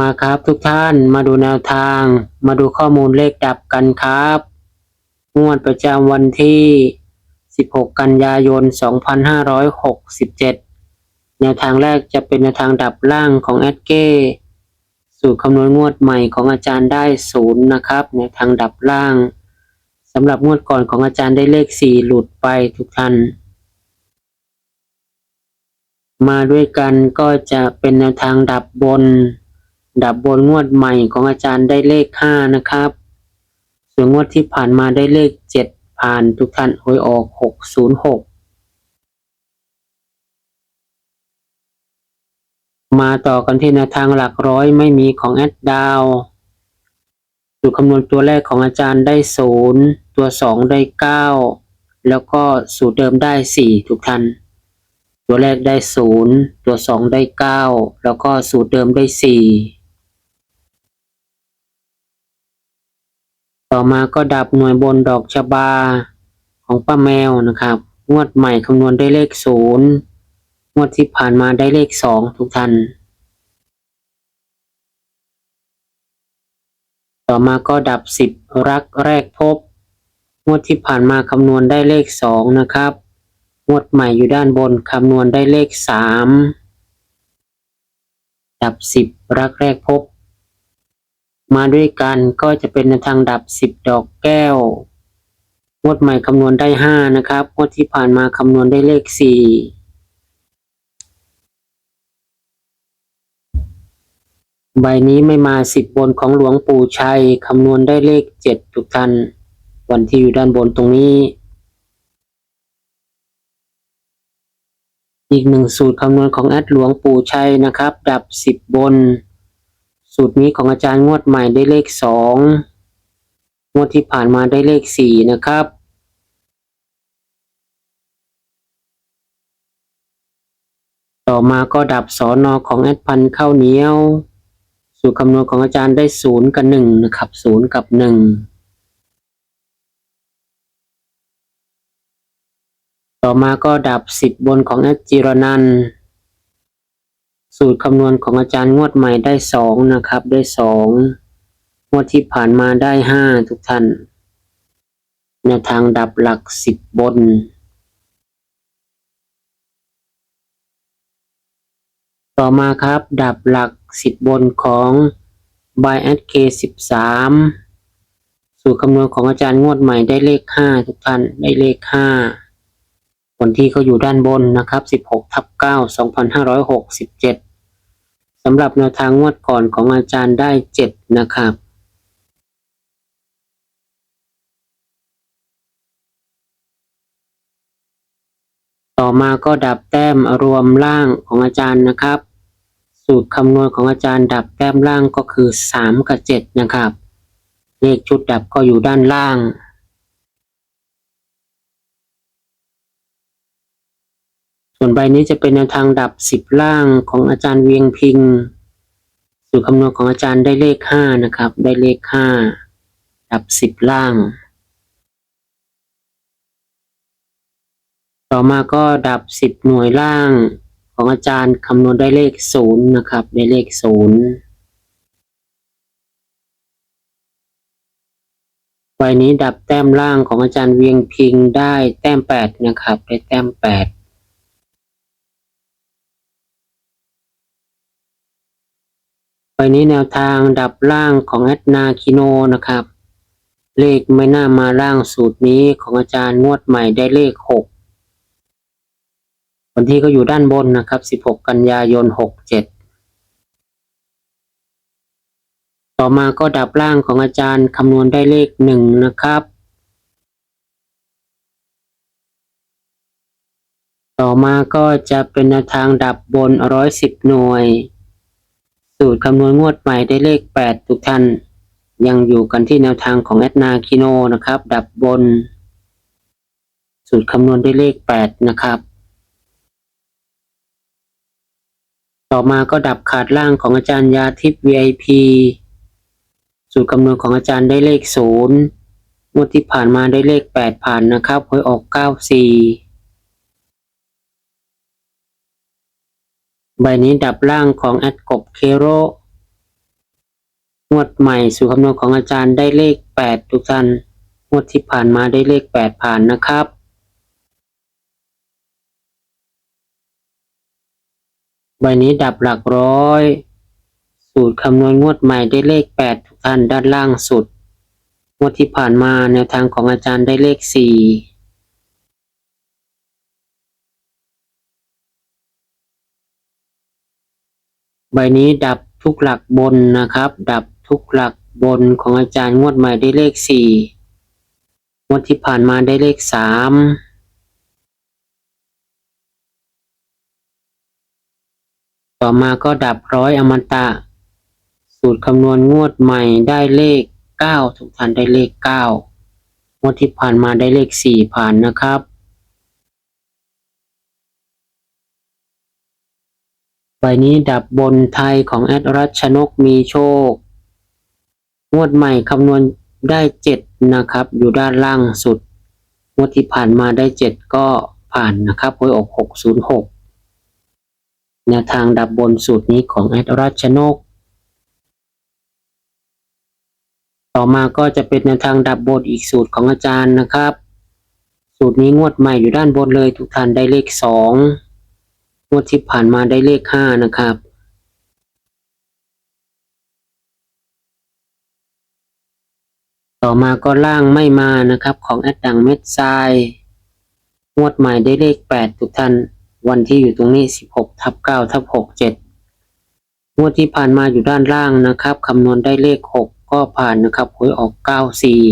มาครับทุกท่านมาดูแนวทาง มาดูข้อมูลเลขดับกันครับงวดประจำวันที่ 16 กันยายน 2567 แนวทางแรกจะเป็นแนวทางดับล่างของแอดเก้สูตรคำนวณงวดใหม่ของอาจารย์ได้ศูนย์นะครับแนวทางดับล่างสำหรับงวดก่อนของอาจารย์ได้เลข 4 หลุดไปทุกท่านมาด้วยกันก็จะเป็นแนวทางดับบน ดับบนงวดใหม่ของอาจารย์ได้เลขห้านะครับ ส่วนงวดที่ผ่านมาได้เลขเจ็ดผ่านทุกท่านหวยออกหกศูนย์หกมาต่อกันที่แนวทางหลักร้อยไม่มีของแอดดาวสูตรคำนวณตัวแรกของอาจารย์ได้ศูนย์ตัวสองได้เก้าแล้วก็สูตรเดิมได้สี่ทุกท่านตัวแรกได้ศูนย์ตัวสองได้เก้าแล้วก็สูตรเดิมได้สี่ ต่อมาก็ดับหน่วยบนดอกชบาของป้าแมวนะครับ งวดใหม่คำนวณได้เลขศูนย์งวดที่ผ่านมาได้เลขสองทุกท่าน ต่อมาก็ดับสิบรักแรกพบ งวดที่ผ่านมาคำนวณได้เลขสองนะครับ งวดใหม่อยู่ด้านบนคำนวณได้เลขสามดับสิบรักแรกพบ มาด้วยกันก็จะเป็นในทางดับสิบดอกแก้ว งวดใหม่คำนวณได้ห้านะครับ งวดที่ผ่านมาคำนวณได้เลขสี่ใบนี้ไม่มาสิบบนของหลวงปู่ชัยคำนวณได้เลขเจ็ดทุกท่าน วันที่อยู่ด้านบนตรงนี้ อีกหนึ่งสูตรคำนวณของแอดหลวงปู่ชัยนะครับ ดับสิบบน สูตรนี้ของอาจารย์งวดใหม่ได้เลขสองงวดที่ผ่านมาได้เลขสี่นะครับ ต่อมาก็ดับสอนอของแอดพันข้าวเหนียว สูตรคำนวณของอาจารย์ได้ศูนย์กับหนึ่งนะครับศูนย์กับหนึ่งต่อมาก็ดับสิบบนของแอดจิรนันท์ สูตรคำนวณของอาจารย์งวดใหม่ได้สองนะครับ ได้สองงวดที่ผ่านมาได้ห้าทุกท่านแนวทางดับหลักสิบบน ต่อมาครับดับหลักสิบบนของ b y s k สิบสามสูตรคำนวณของอาจารย์งวดใหม่ได้เลขห้าทุกท่านได้เลขห้าผลที่เขาอยู่ด้านบนนะครับ 16ทับ9 2567 สำหรับแนวทางงวดก่อนของอาจารย์ได้7นะครับ ต่อมาก็ดับแต้มรวมล่างของอาจารย์นะครับ สูตรคำนวณของอาจารย์ดับแต้มล่างก็คือ 3 กับ 7 นะครับ เลขชุดดับก็อยู่ด้านล่าง ส่วนใบนี้จะเป็นแนวทางดับสิบล่างของอาจารย์เวียงพิงสูตรคำนวณของอาจารย์ได้เลขห้านะครับ ได้เลขห้าดับสิบล่าง ต่อมาก็ดับสิบหน่วยล่างของอาจารย์คำนวณได้เลขศูนย์นะครับ ได้เลขศูนย์ใบนี้ดับแต้มล่างของอาจารย์เวียงพิงได้แต้มแปดนะครับ ได้แต้ม แปนี้แนวทางดับล่างของแอดนาคิโนนะครับ เลขไม่น่ามาล่างสูตรนี้ของอาจารย์งวดใหม่ได้เลขหกวันที่ก็อยู่ด้านบนนะครับ16กันยายน67ต่อมาก็ดับล่างของอาจารย์คำนวณได้เลขหนึ่งนะครับ ต่อมาก็จะเป็นแนวทางดับบน110หน่วย สูตรคำนวณงวดใหม่ได้เลข 8 ทุกท่าน ยังอยู่กันที่แนวทางของแอดนาคิโนนะครับ ดับบน สูตรคำนวณได้เลข 8 นะครับ ต่อมาก็ดับขาดล่างของอาจารย์ยาทิพย์ VIP สูตรคำนวณของอาจารย์ได้เลข 0 งวดที่ผ่านมาได้เลข 8 ผ่านนะครับหวยออก 94 ใบนี้ดับล่างของแอดกบเคโรงวดใหม่สูตรคำนวณของอาจารย์ได้เลขแปดทุกท่านงวดที่ผ่านมาได้เลขแปดผ่านนะครับ ใบนี้ดับหลักร้อย สูตรคำนวณงวดใหม่ได้เลขแปดทุกท่านด้านล่างสุด งวดที่ผ่านมาแนวทางของอาจารย์ได้เลขสี่ ใบนี้ดับทุกหลักบนนะครับ ดับทุกหลักบนของอาจารย์งวดใหม่ได้เลขสี่งวดที่ผ่านมาได้เลขสามต่อมาก็ดับร้อยอมตะ สูตรคำนวณงวดใหม่ได้เลขเก้าทุกท่านได้เลขเก้างวดที่ผ่านมาได้เลขสี่ผ่านนะครับ ใบนี้ดับบนไทยของแอดรัชนกมีโชค งวดใหม่คำนวณได้เจ็ดนะครับ อยู่ด้านล่างสุด งวดที่ผ่านมาได้เจ็ดก็ผ่านนะครับหวยออกหกศูนย์หกแนวทางดับบนสูตรนี้ของแอดรัชนก ต่อมาก็จะเป็นแนวทางดับบนอีกสูตรของอาจารย์นะครับ สูตรนี้งวดใหม่อยู่ด้านบนเลยทุกท่านได้เลขสอง งวดที่ผ่านมาได้เลขห้านะครับ ต่อมาก็ล่างไม่มานะครับ ของแอดดังเม็ดทรายงวดใหม่ได้เลขแปดทุกท่านวันที่อยู่ตรงนี้สิบหกทับเก้าทับหกเจ็ดงวดที่ผ่านมาอยู่ด้านล่างนะครับคำนวณได้เลขหกก็ผ่านนะครับหวยออกเก้าสี่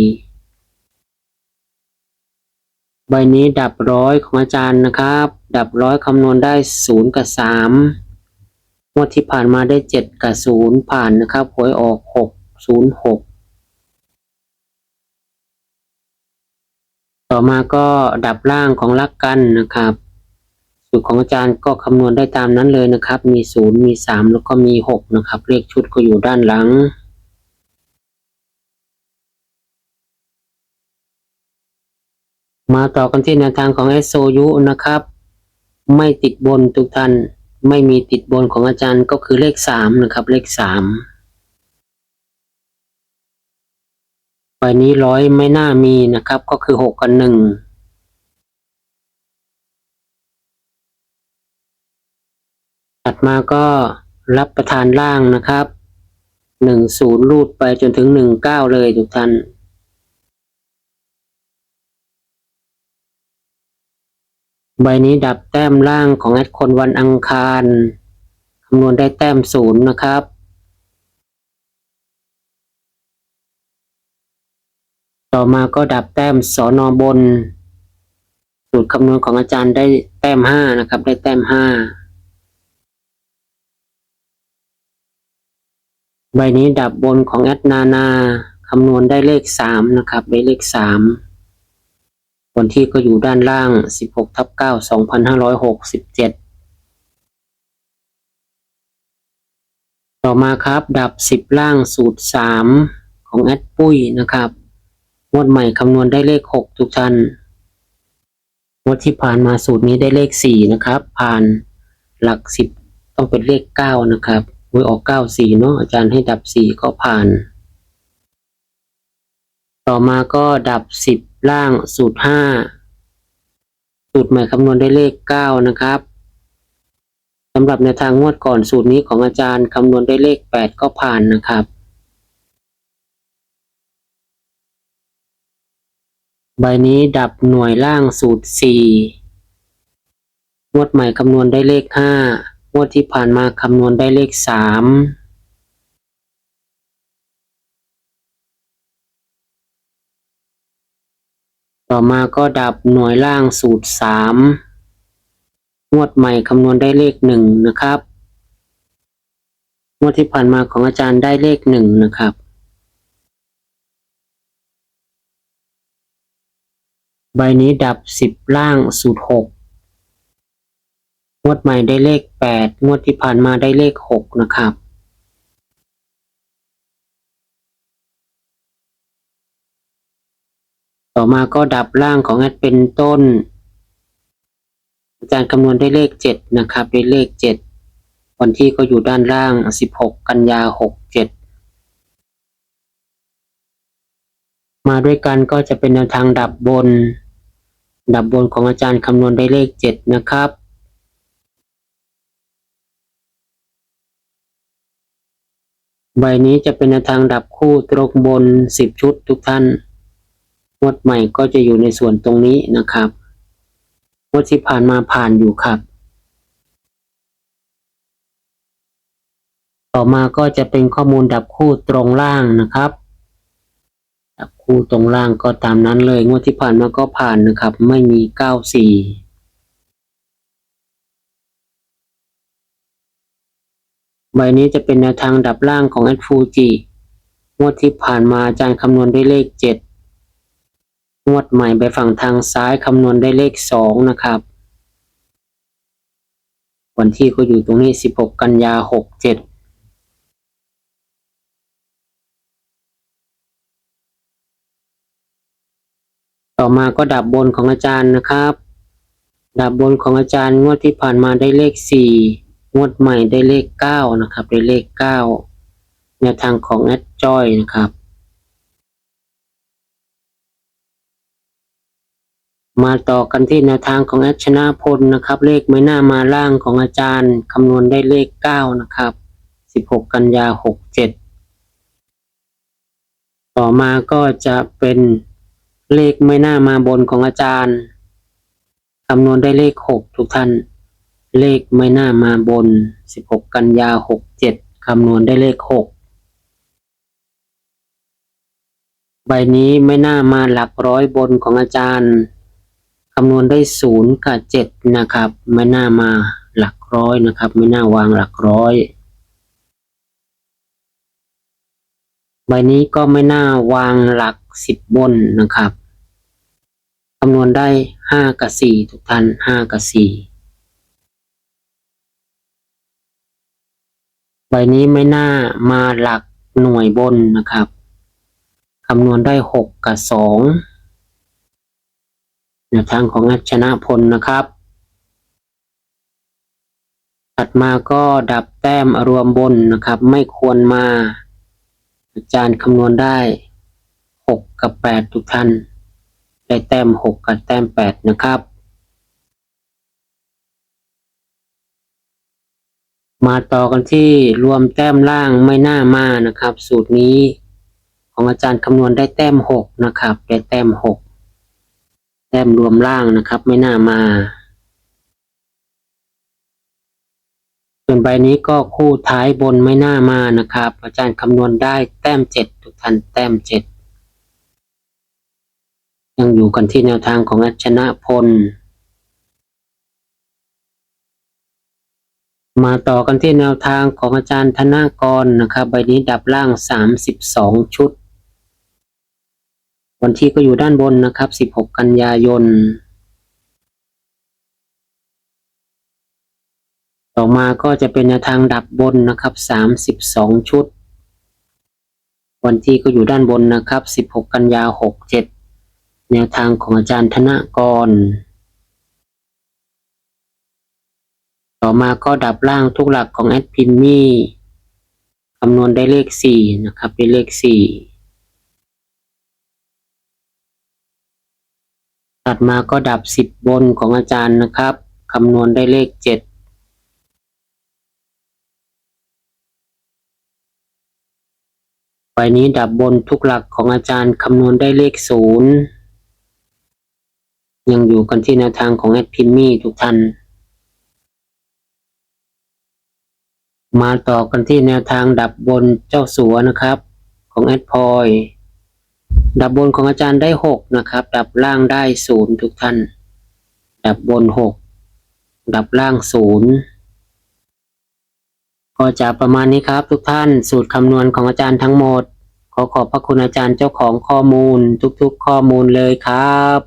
ใบนี้ดับร้อยของอาจารย์นะครับ ดับร้อยคำนวณได้ศูนย์กับสามงวดที่ผ่านมาได้เจ็ดกับศูนย์ผ่านนะครับหวยออกหกศูนย์หกต่อมาก็ดับล่างของลักกันนะครับ สูตรของอาจารย์ก็คำนวณได้ตามนั้นเลยนะครับ มีศูนย์มีสามแล้วก็มีหกนะครับ เลขชุดก็อยู่ด้านหลัง มาต่อกันที่แนวทางของ s o u นะครับ ไม่ติดบนทุกท่านไม่มีติดบนของอาจารย์ก็คือเลขสามนะครับ เลขสามใบนี้ร้อยไม่น่ามีนะครับ ก็คือหกกับหนึ่งถัดมาก็รับประทานล่างนะครับหนึ่งศูนย์รูดไปจนถึงหนึ่งเก้าเลยทุกท่าน ใบนี้ดับแต้มล่างของแอดคนวันอังคาร คำนวณได้แต้มศูนย์นะครับ ต่อมาก็ดับแต้มสอนอบน สูตรคำนวณของอาจารย์ได้แต้มห้านะครับ ได้แต้มห้าใบนี้ดับบนของแอดนานา คำนวณได้เลขสามนะครับ ได้เลขสาม วันที่ก็อยู่ด้านล่างสิบหกทับเก้าสองพันห้าร้อยหกสิบเจ็ดต่อมาครับ ดับสิบล่างสูตรสามของแอดปุ้ยนะครับงวดใหม่คำนวณได้เลขหกทุกท่านงวดที่ผ่านมาสูตรนี้ได้เลขสี่นะครับ ผ่านหลักสิบต้องเป็นเลขเก้านะครับหวยออกเก้าสี่เนาะอาจารย์ให้ดับสี่ก็ผ่าน ต่อมาก็ดับสิบ ล่างสูตรห้าสูตรใหม่คำนวณได้เลขเก้านะครับสำหรับในทางงวดก่อนสูตรนี้ของอาจารย์คำนวณได้เลขแปดก็ผ่านนะครับ ใบนี้ดับหน่วยล่างสูตรสี่งวดใหม่คำนวณได้เลขห้างวดที่ผ่านมาคำนวณได้เลขสาม ต่อมาก็ดับหน่วยล่างสูตรสามงวดใหม่คำนวณได้เลขหนึ่งนะครับ งวดที่ผ่านมาของอาจารย์ได้เลขหนึ่งนะครับ ใบนี้ดับสิบล่างสูตรหกงวดใหม่ได้เลขแปดงวดที่ผ่านมาได้เลขหกนะครับ ต่อมาก็ดับล่างของแอดเป็นต้น อาจารย์คำนวณได้เลขเจ็ดนะครับได้เลขเจ็ดวันที่ก็อยู่ด้านล่างสิบหกกันยาหกเจ็ดมาด้วยกันก็จะเป็นแนวทางดับบน ดับบนของอาจารย์คำนวณได้เลขเจ็ดนะครับใบนี้จะเป็นแนวทางดับคู่ตรงบนสิบชุดทุกท่าน งวดใหม่ก็จะอยู่ในส่วนตรงนี้นะครับงวดที่ผ่านมาผ่านอยู่ครับ ต่อมาก็จะเป็นข้อมูลดับคู่ตรงล่างนะครับ ดับคู่ตรงล่างก็ตามนั้นเลย งวดที่ผ่านมาก็ผ่านนะครับ ไม่มีเก้าสี่ใบนี้จะเป็นแนวทางดับล่างของแอดฟูจิงวดที่ผ่านมาอาจารย์คำนวณด้วยเลขเจ็ด งวดใหม่ไปฝั่งทางซ้ายคำนวณได้เลขสองนะครับ วันที่ก็อยู่ตรงนี้สิบหกกันยาหกเจ็ดต่อมาก็ดับบนของอาจารย์นะครับ ดับบนของอาจารย์งวดที่ผ่านมาได้เลขสี่งวดใหม่ได้เลขเก้านะครับ ได้เลขเก้าแนวทางของแอดจอยนะครับ มาต่อกันที่แนวทางของแอชนะพลนะครับ เลขไม่น่ามาล่างของอาจารย์คำนวณได้เลขเก้านะครับสิบหกกันยาหกเจ็ดต่อมาก็จะเป็นเลขไม่น่ามาบนของอาจารย์คำนวณได้เลขหกทุกท่าน เลขไม่น่ามาบนสิบหกกันยาหกเจ็ดคำนวณได้เลขหกใบนี้ไม่น่ามาหลักร้อยบนของอาจารย์ คำนวณได้ศูนย์กับเจ็ดนะครับ ไม่น่ามาหลักร้อยนะครับ ไม่น่าวางหลักร้อย ใบนี้ก็ไม่น่าวางหลักสิบบนนะครับคำนวณได้ห้ากับสี่ทุกท่านห้ากับสี่ใบนี้ไม่น่ามาหลักหน่วยบนนะครับคำนวณได้หกกับสอง แนวทางของชนะพลนะครับ ถัดมาก็ดับแต้มรวมบนนะครับ ไม่ควรมา อาจารย์คำนวณได้หกกับแปดทุกท่าน ได้แต้มหกกับแต้มแปดนะครับมาต่อกันที่รวมแต้มล่างไม่น่ามานะครับ สูตรนี้ของอาจารย์คำนวณได้แต้มหกนะครับ ได้แต้มหก แต้มรวมล่างนะครับ ไม่น่ามา ส่วนใบนี้ก็คู่ท้ายบนไม่น่ามานะครับ อาจารย์คำนวณได้แต้มเจ็ดทุกท่านแต้มเจ็ดยังอยู่กันที่แนวทางของอัชนะพล มาต่อกันที่แนวทางของอาจารย์ธนากรนะครับ ใบนี้ดับล่างสามสิบสองชุด วันที่ก็อยู่ด้านบนนะครับ 16 กันยายน ต่อมาก็จะเป็นแนวทางดับบนนะครับ 32 ชุด วันที่ก็อยู่ด้านบนนะครับ 16 กันยา 67 แนวทางของอาจารย์ธนกร ต่อมาก็ดับล่างทุกหลักของแอดพินนี่คำนวณได้เลข 4 นะครับเป็นเลข 4 ถัดมาก็ดับสิบบนของอาจารย์นะครับคำนวณได้เลขเจ็ดใบนี้ดับบนทุกหลักของอาจารย์คำนวณได้เลขศูนย์ยังอยู่กันที่แนวทางของแอดพิมมี่ทุกท่าน มาต่อกันที่แนวทางดับบนเจ้าสัวนะครับ ของแอดพอย ดับบนของอาจารย์ได้หกนะครับ ดับล่างได้ศูนย์ทุกท่าน ดับบนหกดับล่างศูนย์ก็จะประมาณนี้ครับทุกท่านสูตรคำนวณของอาจารย์ทั้งหมด ขอขอบพระคุณอาจารย์เจ้าของข้อมูลทุกๆข้อมูลเลยครับ